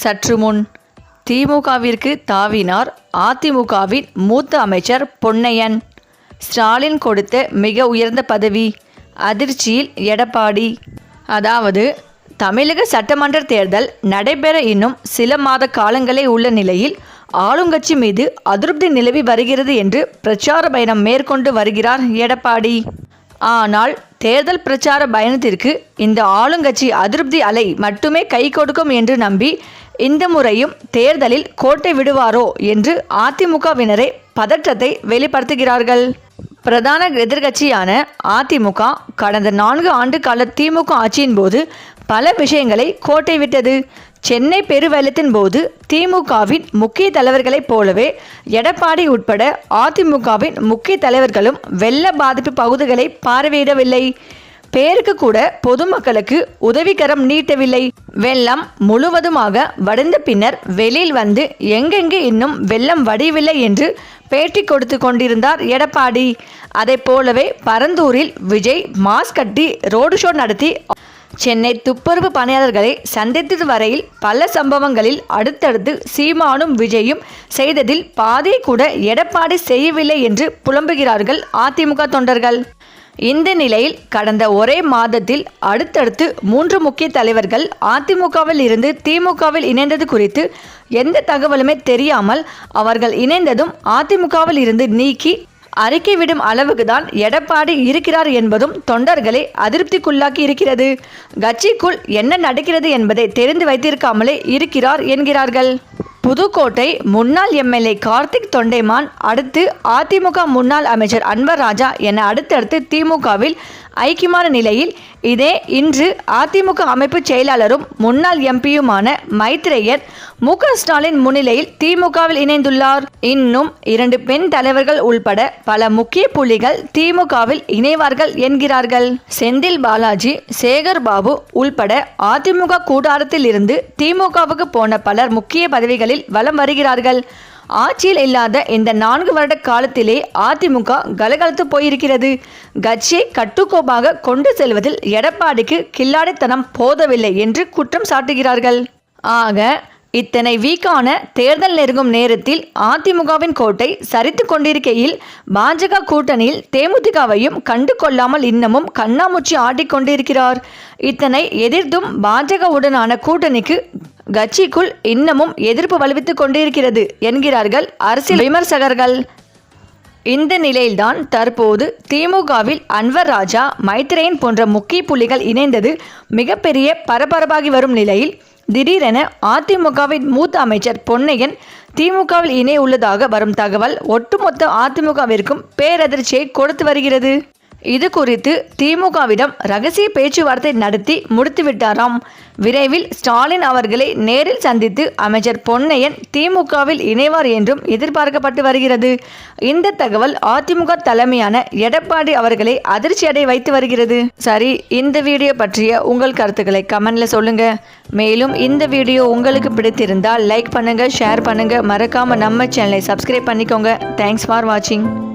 சற்று முன் திமுகவிற்கு தாவினார் அதிமுகவின் மூத்த அமைச்சர் பொன்னையன். ஸ்டாலின் கொடுத்த மிக உயர்ந்த பதவி அதிர்ச்சியில் எடப்பாடி. அதாவது தமிழக சட்டமன்ற தேர்தல் நடைபெற இன்னும் சில மாத காலங்களே உள்ள நிலையில் ஆளுங்கட்சி மீது அதிருப்தி நிலவி வருகிறது என்று பிரச்சார பயணம் மேற்கொண்டு வருகிறார் எடப்பாடி. ஆனால் தேர்தல் பிரச்சார பயணத்திற்கு இந்த ஆளுங்கட்சி அதிருப்தி அலை மட்டுமே கை கொடுக்கும் என்று நம்பி இந்த முறையும் தேர்தலில் கோட்டை விடுவாரோ என்று அதிமுகவினரே பதற்றத்தை வெளிப்படுத்துகிறார்கள். பிரதான எதிர்கட்சியான அதிமுக கடந்த நான்கு ஆண்டு கால திமுக ஆட்சியின் போது பல விஷயங்களை கோட்டை விட்டது. சென்னை பெருவெள்ளத்தின் போது திமுகவின் முக்கிய தலைவர்களைப் போலவே எடப்பாடி உட்பட அதிமுகவின் முக்கிய தலைவர்களும் வெள்ள பாதிப்பு பகுதிகளை பார்வையிடவில்லை. பேருக்கு கூட பொதுமக்களுக்கு உதவிகரம் நீட்டவில்லை. வெள்ளம் முழுவதுமாக வடிந்த பின்னர் வெளியில் வந்து எங்கெங்கே இன்னும் வெள்ளம் வடியவில்லை என்று பேட்டி கொடுத்து கொண்டிருந்தார் எடப்பாடி. அதை போலவே பரந்தூரில் விஜய் மாஸ்க் கட்டி ரோடு ஷோ நடத்தி சென்னை துப்புரவு பணியாளர்களை சந்தித்தது வரையில் பல சம்பவங்களில் அடுத்தடுத்து சீமானும் விஜயும் செய்ததில் பாதியை கூட எடப்பாடி செய்யவில்லை என்று புலம்புகிறார்கள் அதிமுக தொண்டர்கள். இந்த நிலையில் கடந்த ஒரே மாதத்தில் அடுத்தடுத்து மூன்று முக்கிய தலைவர்கள் அதிமுகவில் இருந்து திமுகவில் இணைந்தது குறித்து எந்த தகவலுமே தெரியாமல் அவர்கள் இணைந்ததும் அதிமுகவில் இருந்து நீக்கி அறிக்கை விடும் அளவுக்கு தான் எடப்பாடி இருக்கிறார் என்பதும் தொண்டர்களை அதிருப்திக்குள்ளாக்கி இருக்கிறது. கட்சிக்குள் என்ன நடக்கிறது என்பதை தெரிந்து வைத்திருக்காமலே இருக்கிறார் என்கிறார்கள். புதுக்கோட்டை முன்னாள் எம்எல்ஏ கார்த்திக் தொண்டைமான் அடுத்து அதிமுக முன்னாள் அமைச்சர் அன்வர் ராஜா என அடுத்தடுத்து திமுகவில் ஐக்கியமான நிலையில் இதே இன்று அதிமுக அமைப்பு செயலாளரும் முன்னாள் எம்பியுமான மைத்ரேயர் மு ஸ்டாலின் முன்னிலையில் திமுகவில் இணைந்துள்ளார். இன்னும் இரண்டு பெண் தலைவர்கள் உள்பட பல முக்கிய புள்ளிகள் திமுகவில் இணைவார்கள் என்கிறார்கள். செந்தில் பாலாஜி சேகர் பாபு உள்பட அதிமுக கூடாரத்தில் இருந்து திமுகவுக்கு போன பலர் முக்கிய பதவிகளில் வலம் வருகிறார்கள். ஆட்சியில் இல்லாத இந்த நான்கு வருட காலத்திலே அதிமுக கலகலத்து போயிருக்கிறது. கட்சியை கட்டுக்கோப்பாக கொண்டு செல்வதில் எடப்பாடிக்கு கில்லாடித்தனம் போதவில்லை என்று குற்றம் சாட்டுகிறார்கள். ஆக இத்தனை வீக்கான தேர்தல் நெருங்கும் நேரத்தில் அதிமுகவின் கோட்டை சரித்து கொண்டிருக்கையில் பாஜக கூட்டணியில் தேமுதிகவையும் கண்டு கொள்ளாமல் இன்னமும் கண்ணாமூச்சி ஆடிக்கொண்டிருக்கிறார். இத்தனை எதிர்த்தும் பாஜகவுடனான கூட்டணிக்கு கட்சிக்குள் இன்னமும் எதிர்ப்பு வலுவித்துக் கொண்டிருக்கிறது என்கிறார்கள் அரசியல் விமர்சகர்கள். இந்த நிலையில்தான் தற்போது திமுகவில் அன்வர் ராஜா மைத்ரேயன் போன்ற முக்கிய புள்ளிகள் இணைந்தது மிகப்பெரிய பரபரப்பாகி வரும் நிலையில் திடீரென அதிமுகவின் மூத்த அமைச்சர் பொன்னையன் திமுகவில் இணைய உள்ளதாக வரும் தகவல் ஒட்டுமொத்த அதிமுகவிற்கும் பேரதிர்ச்சியை கொடுத்து வருகிறது. இது குறித்து திமுகவிடம் ரகசிய பேச்சுவார்த்தை நடத்தி முடித்துவிட்டாராம் விரைவில் ஸ்டாலின் அவர்களை நேரில் சந்தித்து அமைச்சர் பொன்னையன் திமுகவில் இணைவார் என்றும் எதிர்பார்க்கப்பட்டு வருகிறது. இந்த தகவல் அதிமுக தலைமையான எடப்பாடி அவர்களை அதிர்ச்சியடை வைத்து வருகிறது. சரி இந்த வீடியோ பற்றிய உங்கள் கருத்துக்களை கமெண்ட்ல சொல்லுங்க. மேலும் இந்த வீடியோ உங்களுக்கு பிடித்திருந்தால் லைக் பண்ணுங்க ஷேர் பண்ணுங்க. மறக்காம நம்ம சேனலை சப்ஸ்கிரைப் பண்ணிக்கோங்க. தேங்க்ஸ் ஃபார் வாட்சிங்